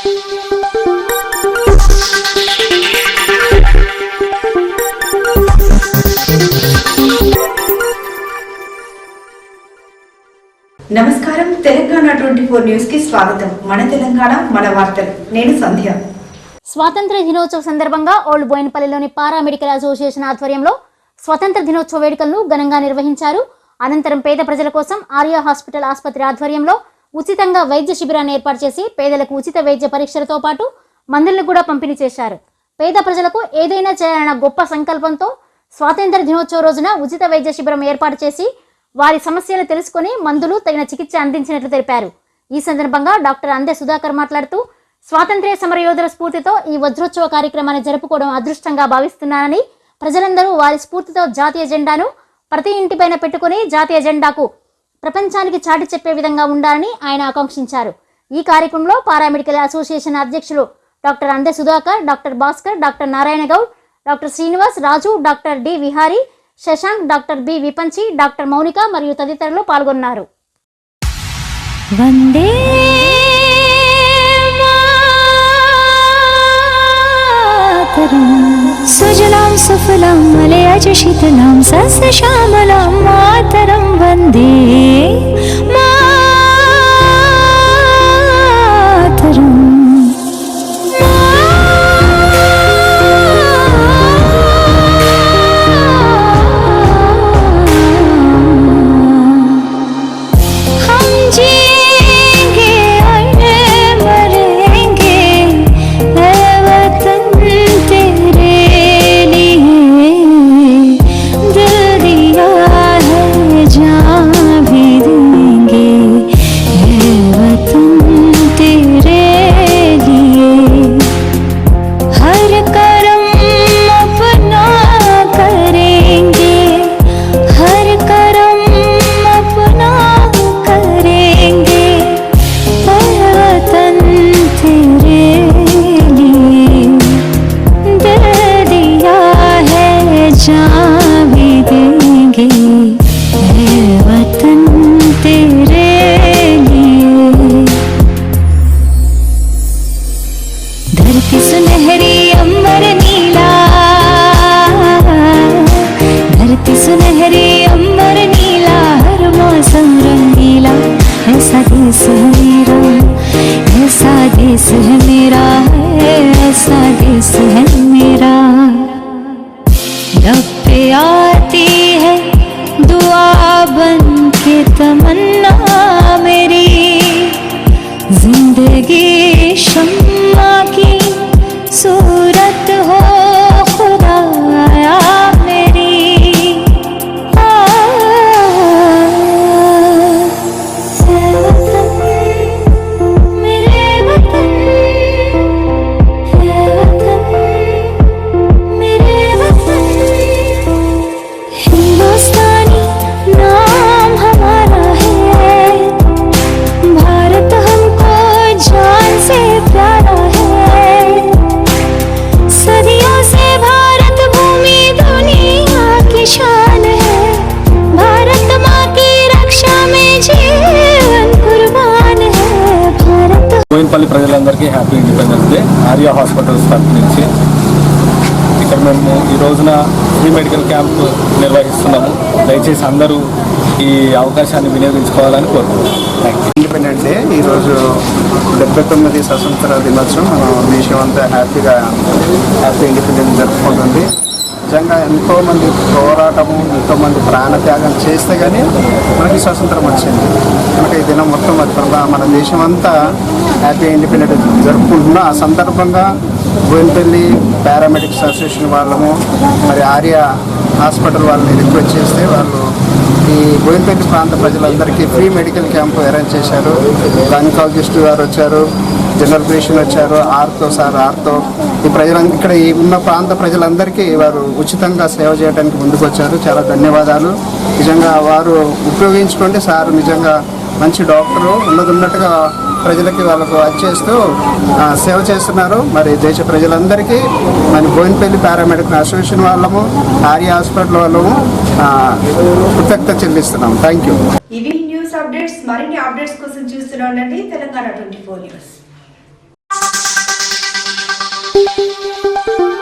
నమస్కారం. Telangana twenty four న్యూస్కి స్వాగతం. మన తెలంగాణ మన వార్తలు. నేను సంధ్య. స్వాతంత్ర దినోత్సవ సందర్భంగా ఓల్డ్ బోయినపల్లిలోని పారా మెడికల్ అసోసియేషన్ ఆధ్వర్యంలో స్వతంత్ర దినోత్సవ వేడుకలను ఘనంగా నిర్వహించారు. అనంతరం పేద ప్రజల కోసం ఆర్యా హాస్పిటల్ ఆసుపత్రి ఆధ్వర్యంలో ఉచితంగా వైద్య శిబిరాన్ని ఏర్పాటు చేసి పేదలకు ఉచిత వైద్య పరీక్షలతో పాటు మందులను కూడా పంపిణీ చేశారు. పేద ప్రజలకు ఏదైనా చేయాలన్న గొప్ప సంకల్పంతో స్వాతంత్ర దినోత్సవ రోజున ఉచిత వైద్య శిబిరం ఏర్పాటు చేసి వారి సమస్యలు తెలుసుకొని మందులు తగిన చికిత్స అందించినట్లు తెలిపారు. ఈ సందర్భంగా డాక్టర్ అందే సుధాకర్ మాట్లాడుతూ స్వాతంత్ర్య సమరయోధుల స్ఫూర్తితో ఈ వజ్రోత్సవ కార్యక్రమాన్ని జరుపుకోవడం అదృష్టంగా భావిస్తున్నానని ప్రజలందరూ వారి స్ఫూర్తితో జాతీయ జెండాను ప్రతి ఇంటిపైన పెట్టుకుని జాతీయ జెండాకు ప్రపంచానికి చాటి చెప్పే విధంగా ఉండాలని ఆయన ఆకాంక్షించారు. ఈ కార్యక్రమంలో పారామెడికల్ అసోసియేషన్ అధ్యక్షులు doctor Ande Sudhakar doctor Bhaskar doctor Narayana Goud doctor Srinivas Raju doctor D Vihari Shashank doctor B Vipanchi doctor Mounika మరియు తదితరులు పాల్గొన్నారు. వందే मातरम् सुजलां सुफलां मलयाज शीतलां सस्यश्यामलां मातरं वन्दे तमन्ना मेरी जिंदगी शम्मा బోయినపల్లి ప్రజలందరికీ happy independence day Arya hospitals తరఫు నుంచి. ఇక్కడ మేము ఈ రోజున ఫ్రీ మెడికల్ క్యాంప్ నిర్వహిస్తున్నాము. దయచేసి అందరూ ఈ అవకాశాన్ని వినియోగించుకోవాలని కోరుకుంటున్నాం. ఇండిపెండెంట్ డే ఈరోజు డెబ్బై తొమ్మిది స్వతంత్ర దినోత్సవం. మన దేశం అంతా హ్యాపీగా హ్యాపీ ఇండిపెండెన్స్ జరుపుకుంటుంది. నిజంగా ఎంతోమంది పోరాటము ఎంతోమంది ప్రాణత్యాగం చేస్తే కానీ మనకి స్వాతంత్రం వచ్చింది. కనుక ఈ దినం మొత్తం అది మన దేశం అంతా హ్యాపీ ఇండిపెండెంట్ జరుపుకుంటున్న ఆ సందర్భంగా బోయినపల్లి పారామెడిక్స్ అసోసియేషన్ వాళ్ళము మరి ఆర్య హాస్పిటల్ వాళ్ళని రిక్వెస్ట్ చేస్తే వాళ్ళు ఈ బోయినపల్లి ప్రాంత ప్రజలందరికీ ఫ్రీ మెడికల్ క్యాంప్ అరేంజ్ చేశారు. గైనకాలజిస్ట్ గారు వచ్చారు జనరల్ ఫిజిషియన్ వచ్చారు ఆర్తో సార్ ఆర్తో ఈ ప్రజల ఇక్కడ ఈ ఉన్న ప్రాంత ప్రజలందరికీ వారు ఉచితంగా సేవ చేయడానికి ముందుకు వచ్చారు చాలా ధన్యవాదాలు. నిజంగా వారు ఉపయోగించుకుంటే సార్. నిజంగా మంచి డాక్టరు. ఉన్నది ఉన్నట్టుగా ప్రజలకి వాళ్ళకు అది చేస్తూ సేవ చేస్తున్నారు. మరి దేశ ప్రజలందరికీ మన బోయినపల్లి పారామెడికల్ అసోసియేషన్ వాళ్ళము ఆర్య హాస్పిటల్ వాళ్ళము కృతజ్ఞత చెల్లిస్తున్నాం. Thank you. ఇవి న్యూస్ అప్డేట్స్. మరిన్ని అప్డేట్స్ కోసం చూస్తూనే ఉండండి. Telangana twenty four news. thank you.